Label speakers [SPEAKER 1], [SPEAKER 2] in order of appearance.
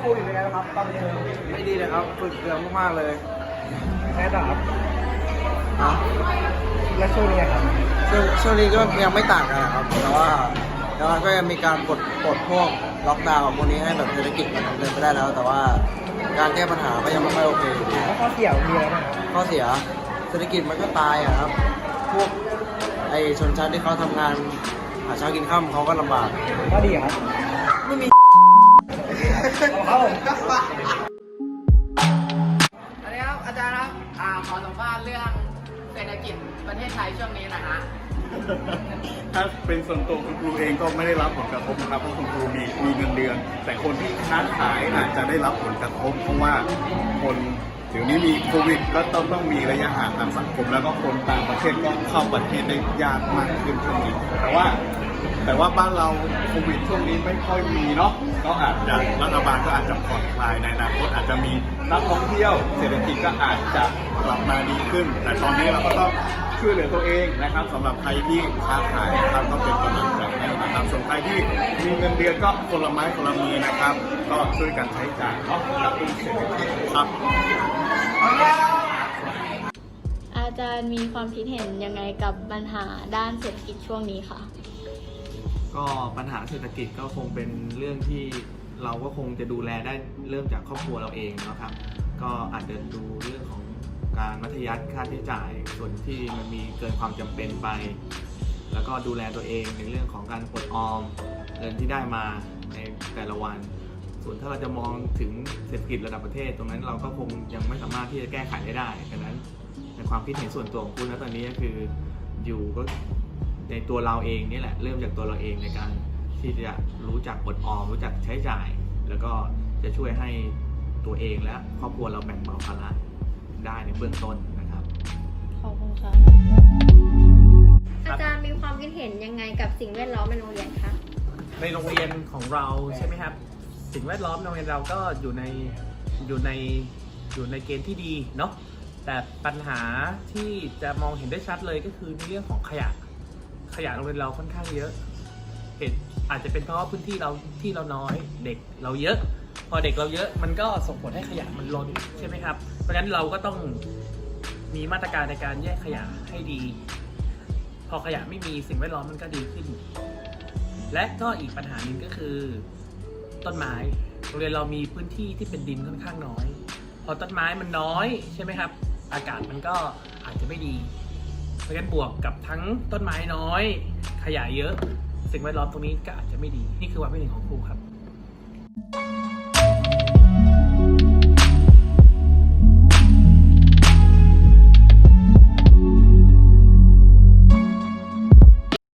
[SPEAKER 1] โควิดเป็นไงบ้างครับตอนนี้
[SPEAKER 2] ไม่ดีเลยครับฝึกเยอะมากๆเลย
[SPEAKER 1] แค่ต่อครับ
[SPEAKER 2] อะ
[SPEAKER 1] และช่วงนี้ครับ
[SPEAKER 2] ช่วงช่วงนี้ก็ยังไม่ต่างกันนะครับ แต่ว่าแต่ว่าก็ยังมีการปลดปลดพวกล็อกดาวน์พวกนี้ให้แบบเศรษฐกิจมันเดินไปได้แล้ว แต่ว่าการแก้ปัญหาก็ยังไม่ค่อยโอเคอยู่ดี
[SPEAKER 1] แล้วข้อเสียมีอะไรบ้างครับ
[SPEAKER 2] ข้อเสียเศรษฐกิจมันก็ตายอะครับ พวกไอชนชั้นที่เขาทำงานหาเช้ากินข้ามเขาก็ลำบาก
[SPEAKER 1] ข้อดีครับ
[SPEAKER 2] ไม่มี
[SPEAKER 1] ครับผม
[SPEAKER 3] สวัสดีครับอาจารย์ครับอ่าขอสัมภาษณ์เรื่องเศรษฐกิจประเทศไทยช่วงนี้นะฮะ
[SPEAKER 4] ถ้าเป็นส่วนตัวคุณครูเองก็ไม่ได้รับผลกระทบนะครับเพราะคุณครูมีมีเงินเดือน แต่คนที่ค้าขายอาจจะได้รับผลกระทบเพราะว่าคนเดี๋ยวนี้มีโควิดก็ต้องต้องมีระยะห่างทางสังคม แล้วก็คนต่างประเทศก็เข้าประเทศได้ยากมากขึ้นช่วงนี้แต่ว่า แต่ว่าบ้านเราโควิดช่วงนี้ไม่ค่อยมีเนาะก็อาจจะรัฐบาลก็อาจจะผ่อนคลายในอนาคตอาจจะมีนักท่องเที่ยว เศรษฐกิจก็อาจจะกลับมาดีขึ้น แต่ตอนนี้เราก็ต้องช่วยเหลือตัวเองนะครับสำหรับใครที่ค้าขายนะครับก็เป็นกำลังใจให้นะครับส่วนใครที่มีเงินเดือนก็คนละไม้คนละมือนะครับ ก็ช่วยกันใช้จ่ายเนาะกระตุ้นเศรษฐกิจครับ
[SPEAKER 5] อาจารย์มีความคิดเห็นยังไงกับปัญหาด้านเศรษฐกิจช่วงนี้คะ
[SPEAKER 6] ก็ปัญหาเศรษฐกิจก็คงเป็นเรื่องที่เราก็คงจะดูแลได้เริ่มจากครอบครัวเราเองนะครับ ก็อาจจะดูเรื่องของการมัธยัติค่าใช้จ่ายส่วนที่มันมีเกินความจำเป็นไป แล้วก็ดูแลตัวเองในเรื่องของการอดออมเงินที่ได้มาในแต่ละวัน ส่วนถ้าเราจะมองถึงเศรษฐกิจระดับประเทศ ตรงนั้นเราก็คงยังไม่สามารถที่จะแก้ไขได้ได้ดังนั้นในความคิดเห็นส่วนตัวของคุณนะตอนนี้ก็คืออยู่ก็ ในตัวเราเองนี่แหละ เริ่มจากตัวเราเองในการที่จะรู้จักอดออม รู้จักใช้จ่าย แล้วก็จะช่วยให้ตัวเองและครอบครัวเราแบ่งเบาภาระได้ในเบื้องต้นนะครับ
[SPEAKER 5] ขอบคุณค่ะ อาจารย์มีความคิดเห็นยังไงกับสิ่งแวดล้อมในโรงเรียนคะ
[SPEAKER 7] ในโรงเรียนของเราใช่ไหมครับ สิ่งแวดล้อมในโรงเรียนเราก็อยู่ในอยู่ในอยู่ในเกณฑ์ที่ดีเนาะแต่ปัญหาที่จะมองเห็นได้ชัดเลยก็คือในเรื่องของขยะ ขยะโรงเรียนเราค่อนข้างเยอะเหตุอาจจะเป็นเพราะว่าพื้นที่เราที่เราน้อยเด็กเราเยอะ พอเด็กเราเยอะมันก็ส่งผลให้ขยะมันล้นใช่ไหมครับ เพราะฉะนั้นเราก็ต้องมีมาตรการในการแยกขยะให้ดี พอขยะไม่มีสิ่งแวดล้อมมันก็ดีขึ้น และก็อีกปัญหาหนึ่งก็คือต้นไม้โรงเรียนเรามีพื้นที่ที่เป็นดินค่อนข้างน้อย พอต้นไม้มันน้อยใช่ไหมครับ อากาศมันก็อาจจะไม่ดี เพราะฉะนั้นบวกกับทั้งต้นไม้น้อย ขยะเยอะ สิ่งแวดล้อมตรงนี้ก็อาจจะไม่ดี นี่คือความคิดเห็นของครูครับ